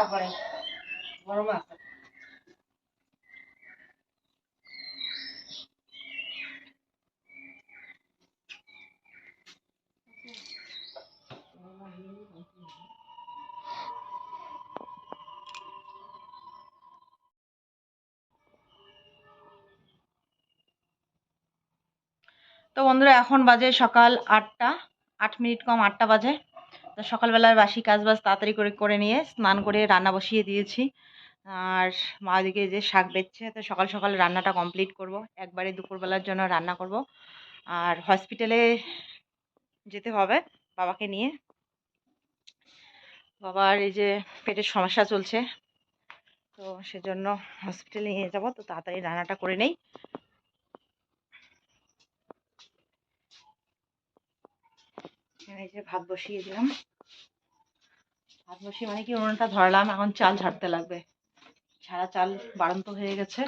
তারপরে গরমে আছে। তো বন্ধুরা এখন বাজে সকাল আটটা আট মিনিট কম আটটা বাজে। তো সকালবেলার বাসি কাজ বাজ তাড়াতাড়ি করে করে নিয়ে স্নান করে রান্না বসিয়ে দিয়েছি। আর মা ওদিকে যে শাক বেচছে, তো সকাল সকাল রান্নাটা কমপ্লিট করব। একবারে দুপুরবেলার জন্য রান্না করব। আর হসপিটালে যেতে হবে বাবাকে নিয়ে। বাবার এই যে পেটের সমস্যা চলছে, তো সেজন্য হসপিটালে নিয়ে যাব। তো তাড়াতাড়ি রান্নাটা করে নেই। এই যে ভাত বসিয়ে দিলাম। ভাত বসিয়ে মানে কি উনুনটা ধরালাম, এখন চাল ঝাড়তে লাগবে। ছাড়া চাল বাড়ন্ত হয়ে গেছে।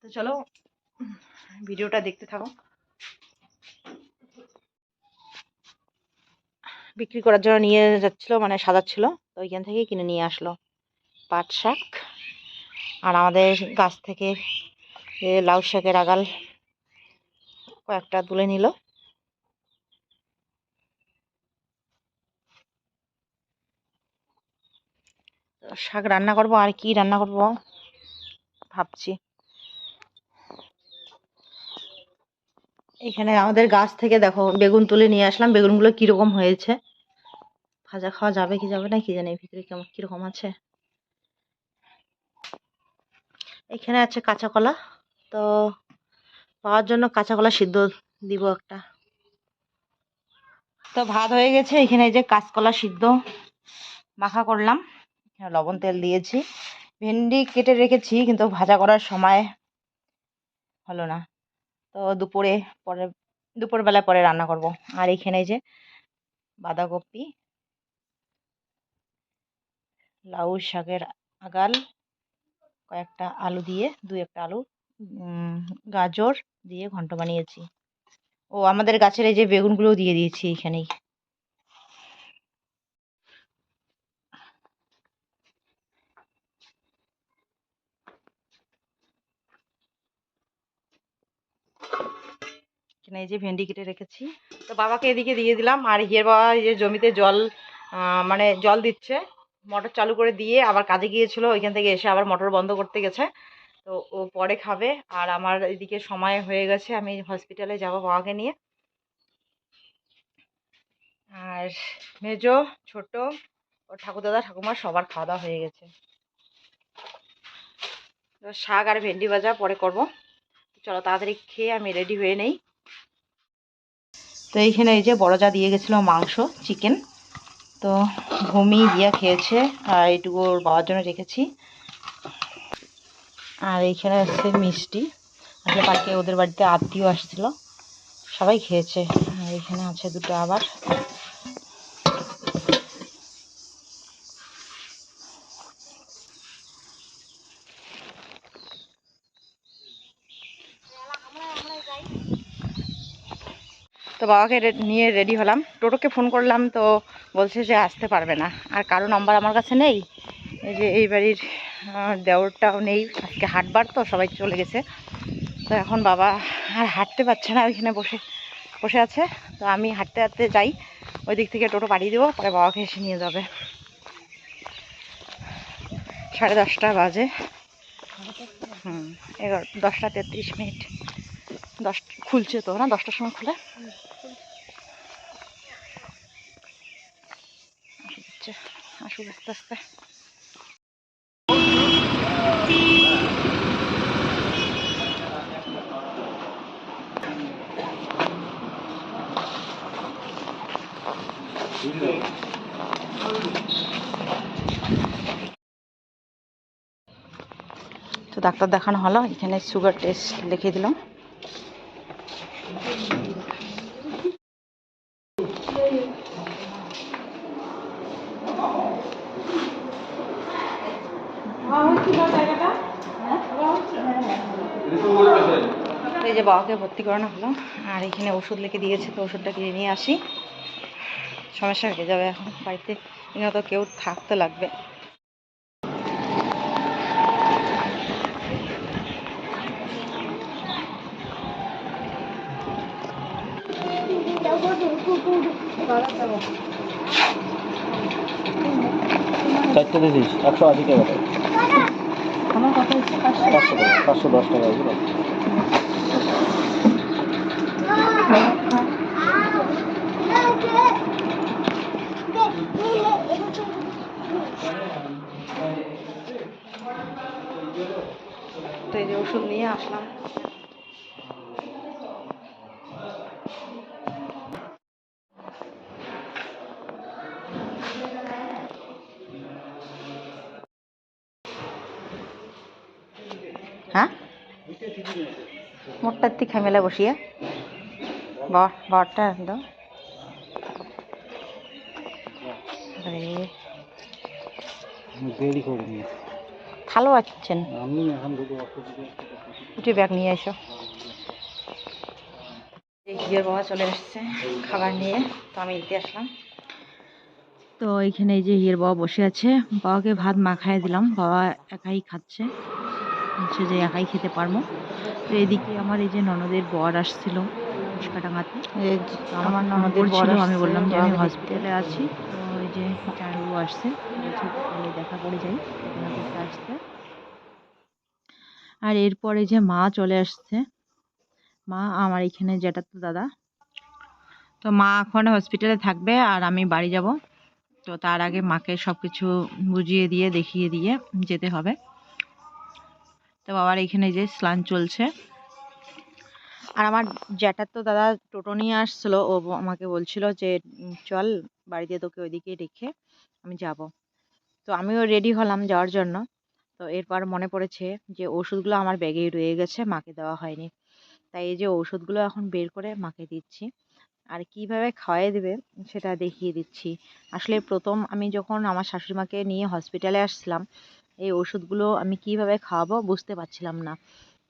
তো চলো, ভিডিওটা দেখতে থাকো। বিক্রি করার জন্য নিয়ে যাচ্ছিল মানে সাজাচ্ছিল। তো ওইখান থেকে কিনে নিয়ে আসলো পাট শাক। আর আমাদের গাছ থেকে লাউ শাকের আগাল কয়েকটা তুলে নিল। শাক রান্না করব আর কি রান্না করব ভাবছি। এখানে আমাদের গাছ থেকে দেখো বেগুন তুলে নিয়ে আসলাম। বেগুনগুলো কীরকম হয়েছে? ভাজা খাওয়া যাবে কি যাবে না কি জানি, ভিতরে কেমন কীরকম আছে? এখানে আছে কাঁচা কলা। তো পাওয়ার জন্য কাঁচা কলা সিদ্ধ দিব একটা। তো ভাত হয়ে গেছে। এখানে এই যে কাঁচকলা সিদ্ধ মাখা করলাম। লবণ তেল দিয়েছি। ভেন্ডি কেটে রেখেছি, কিন্তু ভাজা করার সময় হলো না। তো দুপুরে পরে দুপুরবেলায় পরে রান্না করব। আর এখানে যে বাঁধাকপি, লাউ শাকের আগাল, কয়েকটা আলু দিয়ে, দুই একটা আলু গাজর দিয়ে ঘন্ট বানিয়েছি। ও, আমাদের গাছের এই যে বেগুনগুলো দিয়ে দিয়েছি এখানেই। এখানে এই যে ভেন্ডি কেটে রেখেছি। তো বাবাকে এদিকে দিয়ে দিলাম। আর হিয়ের বাবা এই যে জমিতে জল মানে জল দিচ্ছে, মোটর চালু করে দিয়ে আবার কাজে গিয়েছিল, ওইখান থেকে এসে আবার মোটর বন্ধ করতে গেছে। তো ও পরে খাবে। আর আমার এদিকে সময় হয়ে গেছে, আমি হসপিটালে যাব বাবাকে নিয়ে। আর মেজো ছোট ও ঠাকুরদাদা ঠাকুমা সবার খাওয়া দাওয়া হয়ে গেছে। শাক আর ভেন্ডি ভাজা পরে করব। চলো তাড়াতাড়ি খেয়ে আমি রেডি হয়ে নেই। তো এইখানে এই যে বড় যা দিয়ে গেছিল মাংস চিকেন তো ভূমি দিয়া খেয়েছে, আর এইটুকু ওর বাবার জন্য রেখেছি। আর এইখানে আছে মিষ্টি। আসলে কালকে ওদের বাড়িতে আত্মীয় আসছিল, সবাই খেয়েছে। আর এইখানে আছে দুটো আবার। তো বাবাকে নিয়ে রেডি হলাম। টোটোকে ফোন করলাম তো বলছে যে আসতে পারবে না। আর কারও নম্বর আমার কাছে নেই। এই যে এই বাড়ির দেওরটাও নেই। আজকে হাটবার তো সবাই চলে গেছে। তো এখন বাবা আর হাঁটতে পারছে না ওইখানে বসে বসে আছে। তো আমি হাঁটতে হাঁটতে যাই। ওই দিক থেকে টোটো পাঠিয়ে দেবো, পরে বাবাকে এসে নিয়ে যাবে। সাড়ে দশটা বাজে। হুম, এগারো দশটা তেত্রিশ মিনিট। দশ খুলছে তো না? দশটার সময় খুলে? আস্তে তো ডাক্তার দেখানো হলো এখানে সুগার টেস্ট লিখে দিলাম। এই যে বাবাকে ভর্তি করানো হলো, আর এখানে ওষুধ লিখে দিয়েছে, তো ওষুধটা কিনে নিয়ে আসি সমস্যা হয়ে যাবে এখন, বাড়িতে এখানে তো কেউ থাকতে লাগবে একশো আশি টাকা। আমার কথা হচ্ছে পাঁচশো টাকা পাঁচশো দশ টাকা তো এই যে ওষুধ নিয়ে আসলাম। মোটটার থেকে খামেলা বসিয়ে। বরটা দাও নিয়ে ভালো আছেন উঠে ব্যাগ নিয়ে এসো। এই হিয়ের বাবা চলে এসছে খাবার নিয়ে। তো আমি এতে আসলাম। তো এখানে এই যে হিয়ের বাবা বসে আছে। বাবাকে ভাত মাখায় দিলাম। বাবা একাই খাচ্ছে। হচ্ছে যে একাই খেতে পারব। তো এদিকে আমার এই যে ননদের বর আসছিল টাঙাতে আমার ননদের বর আমি বললাম যে আমি হসপিটালে আছি। তো ওই যে চারু আসছে দেখা করে যাই আসতে আর এরপরে যে মা চলে আসছে মা আমার এখানে যেটা তো দাদা। তো মা এখন হসপিটালে থাকবে আর আমি বাড়ি যাব। তো তার আগে মাকে সব কিছু বুঝিয়ে দিয়ে দেখিয়ে দিয়ে যেতে হবে। তো বাবার এখানে যে স্নান চলছে। আর আমার জ্যাঠার তো দাদা টোটো নিয়ে আসছিল, ও আমাকে বলছিল যে চল বাড়িতে তোকে ওইদিকে রেখে আমি যাব। তো আমিও রেডি হলাম যাওয়ার জন্য। তো এরপর মনে পড়েছে যে, ওষুধগুলো আমার ব্যাগেই রয়ে গেছে, মাকে দেওয়া হয়নি। তাই এই যে ওষুধগুলো এখন বের করে মাকে দিচ্ছি। আর কীভাবে খাওয়াই দেবে সেটা দেখিয়ে দিচ্ছি। আসলে প্রথম আমি যখন আমার শাশুড়ি মাকে নিয়ে হসপিটালে আসছিলাম এই ওষুধগুলো আমি কীভাবে খাওয়াবো বুঝতে পারছিলাম না।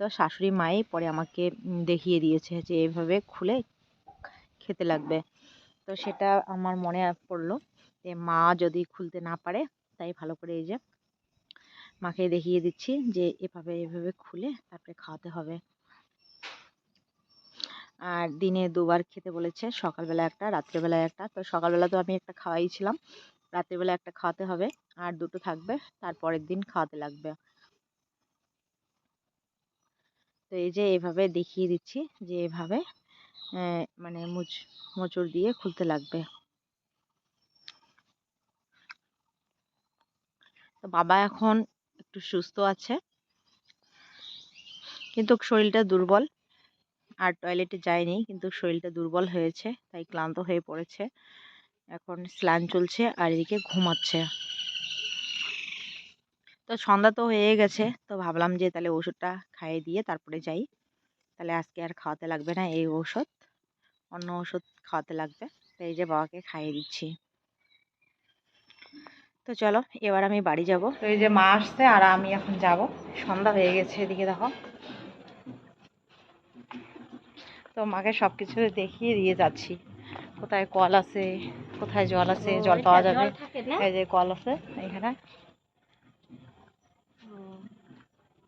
তো শাশুড়ি মাই পরে আমাকে দেখিয়ে দিয়েছে যে এভাবে খুলে খেতে লাগবে। তো সেটা আমার মনে পড়ল যে মা যদি খুলতে না পারে, তাই ভালো করে এই যে মাকে দেখিয়ে দিচ্ছি যে এভাবে এভাবে খুলে তারপরে খাওয়াতে হবে। আর দিনে দুবার খেতে বলেছে, সকালবেলা একটা রাত্রেবেলা একটা। তো সকালবেলা তো আমি একটা খাওয়াইছিলাম রাত্রেবেলা একটা খাওয়াতে হবে, আর দুটো থাকবে তারপরের দিন খাওয়াতে লাগবে। তো এই যে এভাবে দেখিয়ে দিচ্ছি যে এভাবে মানে মুচ মোচড় দিয়ে খুলতে লাগবে। তো বাবা এখন একটু সুস্থ আছে, কিন্তু শরীরটা দুর্বল, আর টয়লেটে যায়নি, কিন্তু শরীরটা দুর্বল হয়েছে, তাই ক্লান্ত হয়ে পড়েছে। এখন স্নান চলছে আর এদিকে ঘুমাচ্ছে। তো সন্ধ্যা তো হয়ে গেছে, তো ভাবলাম যে তাহলে ওষুধটা খাইয়ে দিয়ে তারপরে যাই। তাহলে আজকে আর খাওয়াতে লাগবে না এই ওষুধ অন্য ওষুধ খাওয়াতে লাগবে। তাই এই যে বাবাকে খাইয়ে দিচ্ছি। তো চলো, এবার আমি বাড়ি যাব। তো এই যে মা আসছে আর আমি এখন যাব। সন্ধ্যা হয়ে গেছে এদিকে দেখো। তো মাকে সব কিছু দেখিয়ে দিয়ে যাচ্ছি। কোথায় কল আছে কোথায় জল আছে জল পাওয়া যাবে। এই যে কল আছে এখানে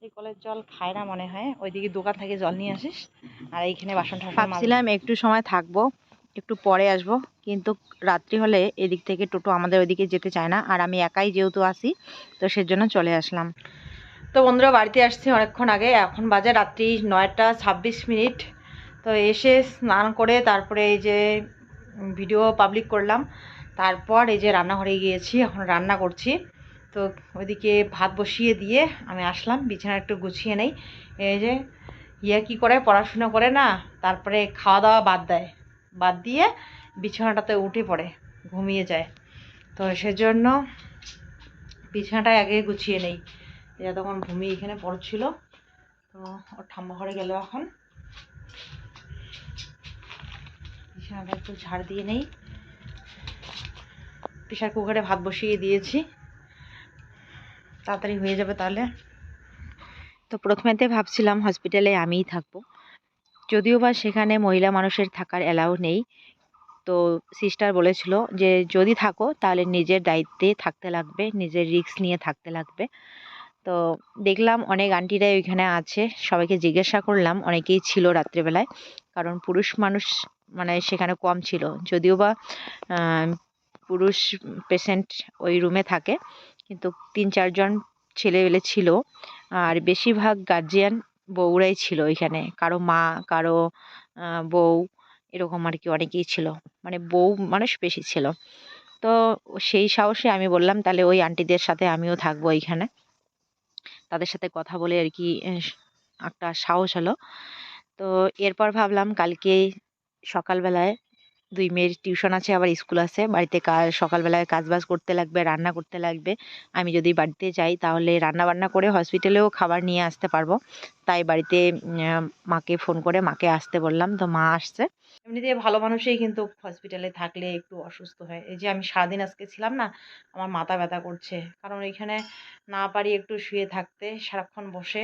এই কলের জল খায় না মনে হয়। ওইদিকে দোকান থেকে জল নিয়ে আসিস আর এইখানে বাসন ভাবছিলাম একটু সময় থাকব একটু পরে আসব কিন্তু রাত্রি হলে এদিক থেকে টোটো আমাদের ওইদিকে যেতে চায় না আর আমি একাই যেহেতু আসি তো সেজন্য চলে আসলাম। তো বন্ধুরা বাড়িতে আসছি অনেকক্ষণ আগে। এখন বাজে রাত্রি নয়টা ছাব্বিশ মিনিট। তো এসে স্নান করে তারপরে এই যে ভিডিও পাবলিক করলাম। তারপর এই যে রান্নাঘরে গিয়েছি, এখন রান্না করছি। তো ওইদিকে ভাত বসিয়ে দিয়ে আমি আসলাম বিছানা একটু গুছিয়ে নেই। এই যে ইয়ে কী করে, পড়াশোনা করে না, তারপরে খাওয়া দাওয়া বাদ দেয়। বাদ দিয়ে বিছানাটাতে উঠে পড়ে, ঘুমিয়ে যায়। তো সেজন্য বিছানাটা আগে গুছিয়ে নেই। এটা তখন ঘুমিয়ে এখানে পড়ছিল। তো ওর ঠাম্মা ঘরে গেল এখন। বিছানাটা একটু ঝাড় দিয়ে নেই। প্রেশার কুকারে ভাত বসিয়ে দিয়েছি। তাড়াতাড়ি হয়ে যাবে তাহলে। তো প্রথমেতে ভাবছিলাম হসপিটালে আমিই থাকব। যদিও বা সেখানে মহিলা মানুষের থাকার অ্যালাউ নেই। তো সিস্টার বলেছিল যে, যদি থাকো, তাহলে নিজের দায়িত্বে থাকতে লাগবে, নিজের রিস্ক নিয়ে থাকতে লাগবে। তো দেখলাম অনেক আন্টিরাই ওইখানে আছে। সবাইকে জিজ্ঞাসা করলাম, অনেকেই ছিল রাত্রেবেলায়। কারণ পুরুষ মানুষ মানে সেখানে কম ছিল। যদিও বা পুরুষ পেশেন্ট ওই রুমে থাকে, কিন্তু তিন চারজন ছেলেবেলে ছিল আর বেশিরভাগ গার্জিয়ান বউরাই ছিল ওইখানে কারও মা, কারও বউ, এরকম আর কি অনেকেই ছিল। মানে বউ মানুষ বেশি ছিল। তো সেই সাহসে আমি বললাম, তাহলে ওই আন্টিদের সাথে আমিও থাকব এইখানে তাদের সাথে কথা বলে আর কি একটা সাহস হলো। তো এরপর ভাবলাম কালকে সকালবেলায় দুই মেয়ের টিউশন আছে, আবার স্কুল আছে। বাড়িতে কাজ সকালবেলায় কাজ বাজ করতে লাগবে, রান্না করতে লাগবে। আমি যদি বাড়িতে যাই তাহলে রান্না বান্না করে হসপিটালেও খাবার নিয়ে আসতে পারব। তাই বাড়িতে মাকে ফোন করে মাকে আসতে বললাম। তো মা আসছে। এমনিতে ভালো মানুষই কিন্তু হসপিটালে থাকলে একটু অসুস্থ হয়। এই যে আমি সারাদিন আজকে ছিলাম না, আমার মাথা ব্যথা করছে। কারণ এখানে না পারি একটু শুয়ে থাকতে, সারাক্ষণ বসে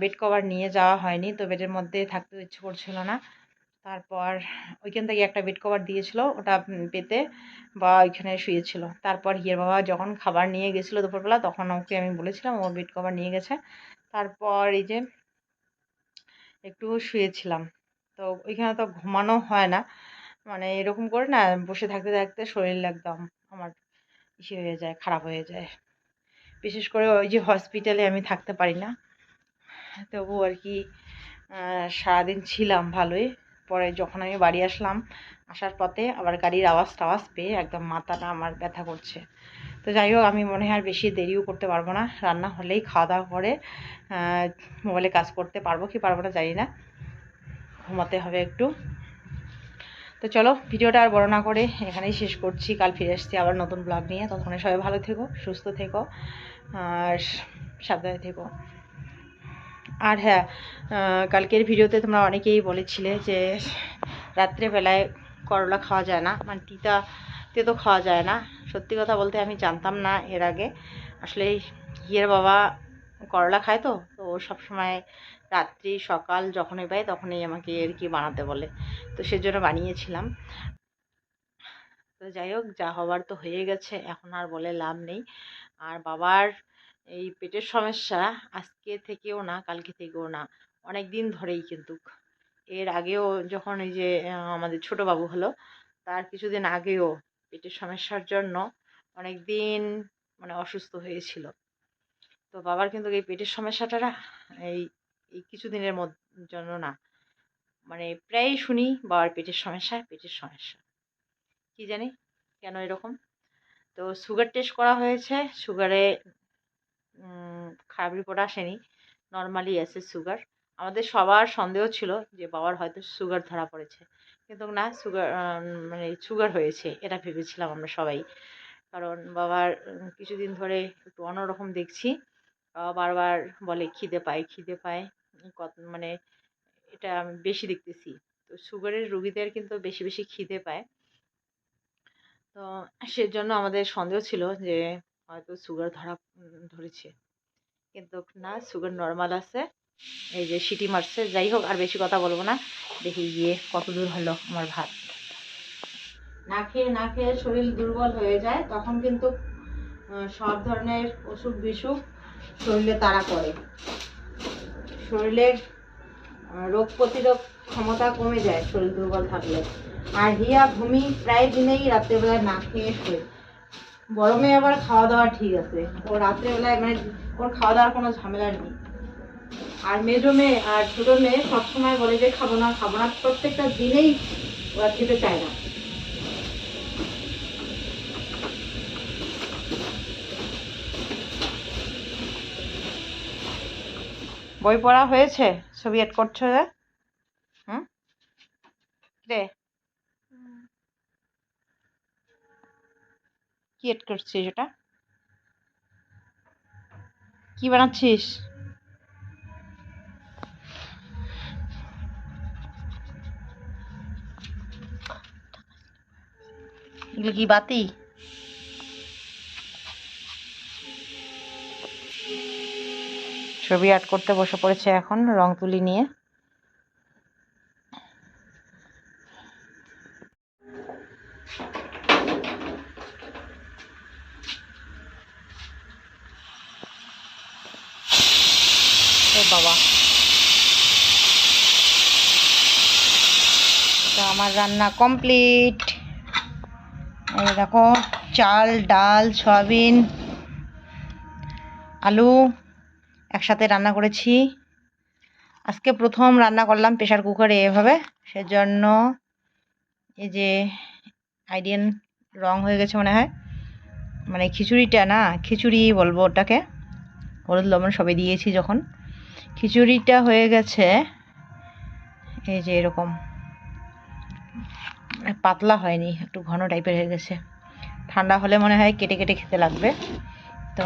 বেড কভার নিয়ে যাওয়া হয়নি। তো বেডের মধ্যে থাকতে ইচ্ছে করছিল না। তারপর ওইখান থেকে একটা বেড কভার দিয়েছিল, ওটা পেতে বা ওইখানে শুয়েছিল। তারপর হিয়ের বাবা যখন খাবার নিয়ে গেছিল দুপুরবেলা, তখন ওকে আমি বলেছিলাম, ও বেড কভার নিয়ে গেছে। তারপর এই যে একটু শুয়েছিলাম। তো ওইখানে তো ঘুমানো হয় না। মানে এরকম করে না, বসে থাকতে থাকতে শরীর একদম আমার ইসে হয়ে যায়, খারাপ হয়ে যায়। বিশেষ করে ওই যে হসপিটালে আমি থাকতে পারি না। তবু আর কি সারাদিন ছিলাম ভালোই। পরে যখন আমি বাড়ি আসলাম, আসার পথে আবার গাড়ির আওয়াজ টাওয়াজ পেয়ে একদম মাথাটা আমার ব্যথা করছে। তো যাই হোক, আমি মনে হয় আর বেশি দেরিও করতে পারব না। রান্না হলেই খাওয়া দাওয়া করে মোবাইলে কাজ করতে পারব কি পারব না জানি না। ঘুমাতে হবে একটু। তো চলো, ভিডিওটা আর বড় না করে এখানেই শেষ করছি। কাল ফিরে আসছি আবার নতুন ব্লগ নিয়ে। ততক্ষণে সবাই ভালো থেকো, সুস্থ থেকো, আর সাবধানে থেকো। আর হ্যাঁ কালকের ভিডিওতে তোমরা অনেকেই বলেছিলে যে রাত্রেবেলায় করলা খাওয়া যায় না মানে তিতা তেতো খাওয়া যায় না। সত্যি কথা বলতে আমি জানতাম না এর আগে। আসলে হিয়ের বাবা করলা খায় তো তো সবসময় রাত্রি, সকাল যখনই পায় তখনই আমাকে আর কি বানাতে বলে। তো সেজন্য বানিয়েছিলাম। তো যাই হোক, যা হবার তো হয়ে গেছে, এখন আর বলে লাভ নেই। আর বাবার এই পেটের সমস্যা আজকে থেকেও না, কালকে থেকেও না অনেক দিন ধরেই কিন্তু। এর আগেও যখন এই যে আমাদের ছোট বাবু হলো, তার কিছুদিন আগেও পেটের সমস্যার জন্য অনেক দিন মানে অসুস্থ হয়েছিল। তো বাবার কিন্তু এই পেটের সমস্যাটা এই এই কিছুদিনের জন্য না। মানে প্রায়ই শুনি বাবার পেটের সমস্যা পেটের সমস্যা। কি জানি কেন এরকম? তো সুগার টেস্ট করা হয়েছে, সুগারে খারাপ রিপোর্ট আসেনি। নর্মালি আছে সুগার আমাদের সবার সন্দেহ ছিল যে, বাবার হয়তো সুগার ধরা পড়েছে। কিন্তু না সুগার মানে সুগার হয়েছে, এটা ভেবেছিলাম আমরা সবাই। কারণ বাবার কিছুদিন ধরে একটু অন্যরকম দেখছি। বাবা বারবার বলে, খিদে পায় খিদে পায়। কত মানে এটা আমি বেশি দেখতেছি। তো সুগারের রুগীদের কিন্তু বেশি বেশি খিদে পায়। তো সেজন্য আমাদের সন্দেহ ছিল যে হয়তো সুগার ধরা ধরেছে। কিন্তু না সুগার নর্মাল আছে। এই যে সিটি মারছে, যাই হোক, আর বেশি কথা বলব না। দেখি গিয়ে কত দূর হলো আমার ভাত। না খেয়ে না খেয়ে শরীর দুর্বল হয়ে যায়, তখন কিন্তু সব ধরনের অসুখ বিসুখ শরীরে তাড়া করে। শরীরের রোগ প্রতিরোধ ক্ষমতা কমে যায় শরীর দুর্বল থাকলে। আর হিয়া ভূমি প্রায় দিনেই রাত্রেবেলায় না খেয়ে শোয় মেয়ে আবার খাওয়া দাওয়া ঠিক আছে। ও রাত্রেবেলায় মানে ওর খাওয়া দাওয়ার কোনো ঝামেলা নেই। আর মেজো মেয়ে আর ছোটো মেয়ে সবসময় বলে যে খাব না খাব না, প্রত্যেকটা দিনেই ওরা খেতে চায় না। বই পড়া হয়েছে? ছবি এড করছ যে হুম? রে। কি এড করছিস ওটা কি বানাচ্ছিস? কি বাতি? ছবি আর্ট করতে বসে পড়েছে এখন রং তুলি নিয়ে বাবা তো আমার রান্না কমপ্লিট দেখো, চাল, ডাল, সয়াবিন, আলু একসাথে রান্না করেছি। আজকে প্রথম রান্না করলাম প্রেশার কুকারে এভাবে। সেজন্য এই যে আইডিয়ান রং হয়ে গেছে মনে হয়। মানে খিচুড়িটা না, খিচুড়ি বলব ওটাকে। হলুদ, লবণ সবে দিয়েছি যখন। খিচুড়িটা হয়ে গেছে, এই যে এরকম। পাতলা হয়নি, একটু ঘন টাইপের হয়ে গেছে। ঠান্ডা হলে মনে হয় কেটে কেটে খেতে লাগবে। তো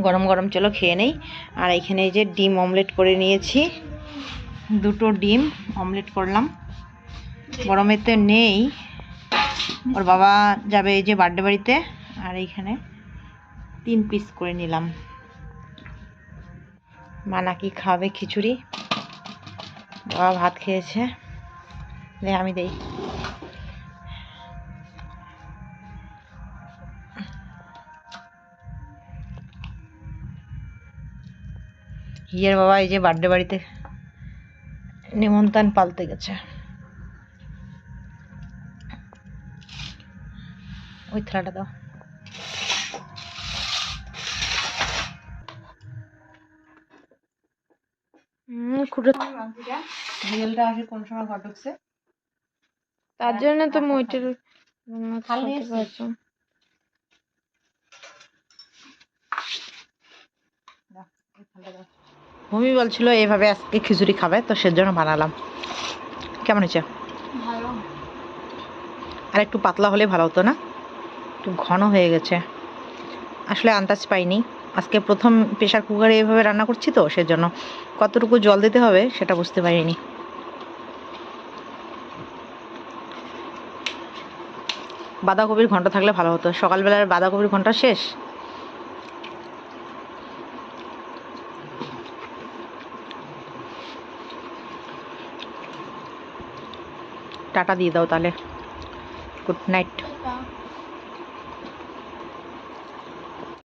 গরম গরম চলো খেয়ে নেই। আর এখানে এই যে ডিম অমলেট করে নিয়েছি। দুটো ডিম অমলেট করলাম। গরমে তো নেই। ওর বাবা যাবে এই যে বার্থডে বাড়িতে। আর এইখানে তিন পিস করে নিলাম। মা নাকি খাবে খিচুড়ি। বাবা ভাত খেয়েছে। আমি দেই। হিয়ের বাবা এই যে বার্থডে বাড়িতে নিমন্ত্রণ পালতে গেছে। ওই থালাটা দাও। খুঁটে আসে কোন সময় ঘর ঢুকছে। তার জন্য তো মইটার এসেছি। ভূমি বলছিল এইভাবে আজকে খিচুড়ি খাবে তো সেজন্য বানালাম। কেমন হয়েছে? আর একটু পাতলা হলে ভালো হতো না? একটু ঘন হয়ে গেছে। আসলে আন্দাজ পাইনি। আজকে প্রথম প্রেশার কুকারে এভাবে রান্না করছি তো সেজন্য কতটুকু জল দিতে হবে সেটা বুঝতে পারিনি। বাঁধাকপির ঘণ্টা থাকলে ভালো হতো। সকালবেলার বাঁধাকপির ঘণ্টা শেষ? টাটা দিয়ে দাও তাহলে। Good night